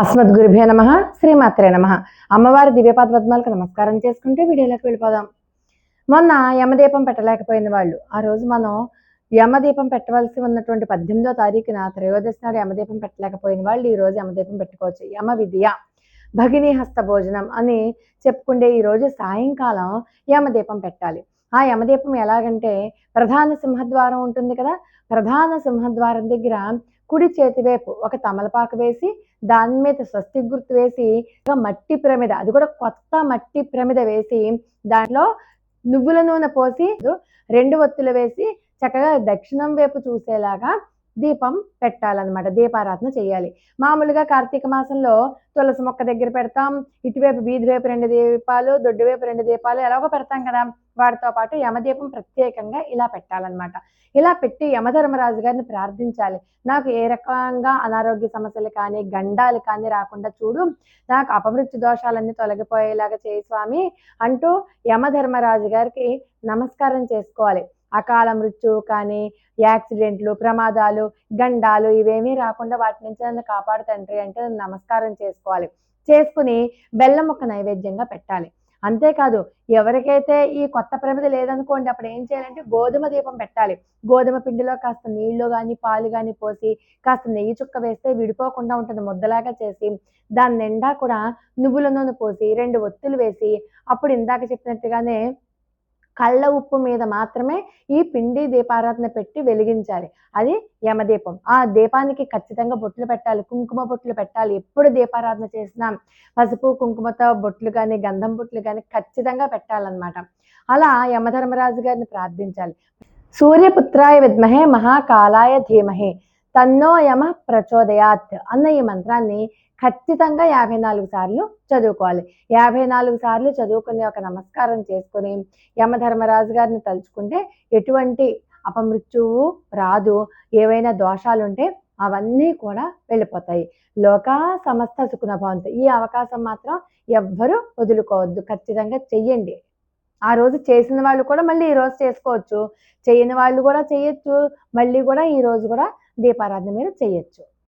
అస్మద్ గురుభ్యో నమ శ్రీమాత్రే నమ. అమ్మవారి దివ్యపాద పద్మాలకు నమస్కారం చేసుకుంటే వీడియోలోకి వెళ్ళిపోదాం. మొన్న యమదీపం పెట్టలేకపోయిన వాళ్ళు. ఆ రోజు మనం యమదీపం పెట్టవలసి ఉన్నటువంటి పద్దెనిమిదో తారీఖున త్రయోదశి నాడు యమదీపం పెట్టలేకపోయిన వాళ్ళు ఈ రోజు యమదీపం పెట్టుకోవచ్చు. యమ విద్య భగిని హస్త భోజనం అని చెప్పుకుంటే ఈ రోజు సాయంకాలం యమదీపం పెట్టాలి. ఆ యమదీపం ఎలాగంటే ప్రధాన సింహద్వారం ఉంటుంది కదా? ప్రధాన సింహద్వారం దగ్గర కుడి చేతి వైపు ఒక తమలపాకు వేసి దాని మీద స్వస్తి గుర్తు వేసి మట్టి ప్రమిద అది కూడా కొత్త మట్టి ప్రమిద వేసి దాంట్లో నువ్వుల నూనె పోసి రెండు ఒత్తులు వేసి చక్కగా దక్షిణం వైపు చూసేలాగా దీపం పెట్టాలన్నమాట దీపారాధన చేయాలి. మామూలుగా కార్తీక మాసంలో తులసి మొక్క దగ్గర పెడతాం ఇటువైపు వీధి వైపు రెండు దీపాలు దొడ్డు వైపు రెండు దీపాలు ఎలాగో పెడతాం కదా. వాటితో పాటు యమదీపం ప్రత్యేకంగా ఇలా పెట్టాలన్నమాట. ఇలా పెట్టి యమధర్మరాజు గారిని ప్రార్థించాలి. నాకు ఏ రకంగా అనారోగ్య సమస్యలు కానీ గండాలు కానీ రాకుండా చూడు నాకు అపమృత్యు దోషాలన్నీ తొలగిపోయేలాగా చేయి స్వామి అంటూ యమధర్మరాజు గారికి నమస్కారం చేసుకోవాలి. అకాల మృత్యువు కానీ యాక్సిడెంట్లు ప్రమాదాలు గండాలు ఇవేమీ రాకుండా వాటి నుంచి నన్ను కాపాడు తండ్రి అంటే నమస్కారం చేసుకోవాలి. చేసుకుని బెల్లం ఒక నైవేద్యంగా పెట్టాలి. అంతేకాదు ఎవరికైతే ఈ కొత్త ప్రమిద లేదనుకోండి అప్పుడు ఏం చేయాలంటే గోధుమ దీపం పెట్టాలి. గోధుమ పిండిలో కాస్త నీళ్ళు కానీ పాలు కానీ పోసి కాస్త నెయ్యి చుక్క వేస్తే విడిపోకుండా ఉంటుంది ముద్దలాగా చేసి దాని నిండా కూడా నువ్వుల నూనె పోసి రెండు ఒత్తులు వేసి అప్పుడు ఇందాక చెప్పినట్టుగానే కళ్ళ ఉప్పు మీద మాత్రమే ఈ పిండి దీపారాధన పెట్టి వెలిగించాలి. అది యమదీపం. ఆ దీపానికి ఖచ్చితంగా బొట్లు పెట్టాలి. కుంకుమ బొట్లు పెట్టాలి. ఎప్పుడు దీపారాధన చేసినా పసుపు కుంకుమతో బొట్లు కానీ గంధం బొట్లు కానీ ఖచ్చితంగా పెట్టాలన్నమాట. అలా యమధర్మరాజు గారిని ప్రార్థించాలి. సూర్యపుత్రాయ విద్మహే మహాకాలాయ ధీమహే తన్నో యమ ప్రచోదయాత్ అన్న ఈ మంత్రాన్ని ఖచ్చితంగా యాభై నాలుగు సార్లు చదువుకోవాలి. యాభై నాలుగు సార్లు చదువుకుని ఒక నమస్కారం చేసుకుని యమధర్మరాజు గారిని తలుచుకుంటే ఎటువంటి అపమృత్యువు రాదు. ఏవైనా దోషాలు ఉంటే అవన్నీ కూడా వెళ్ళిపోతాయి. లోక సమస్త సుఖన భవంతు. ఈ అవకాశం మాత్రం ఎవ్వరూ వదులుకోవద్దు. ఖచ్చితంగా చెయ్యండి. ఆ రోజు చేసిన వాళ్ళు కూడా మళ్ళీ ఈ రోజు చేసుకోవచ్చు. చేయని వాళ్ళు కూడా చేయొచ్చు. మళ్ళీ కూడా ఈ రోజు కూడా దీపారాధన మీరు చేయొచ్చు.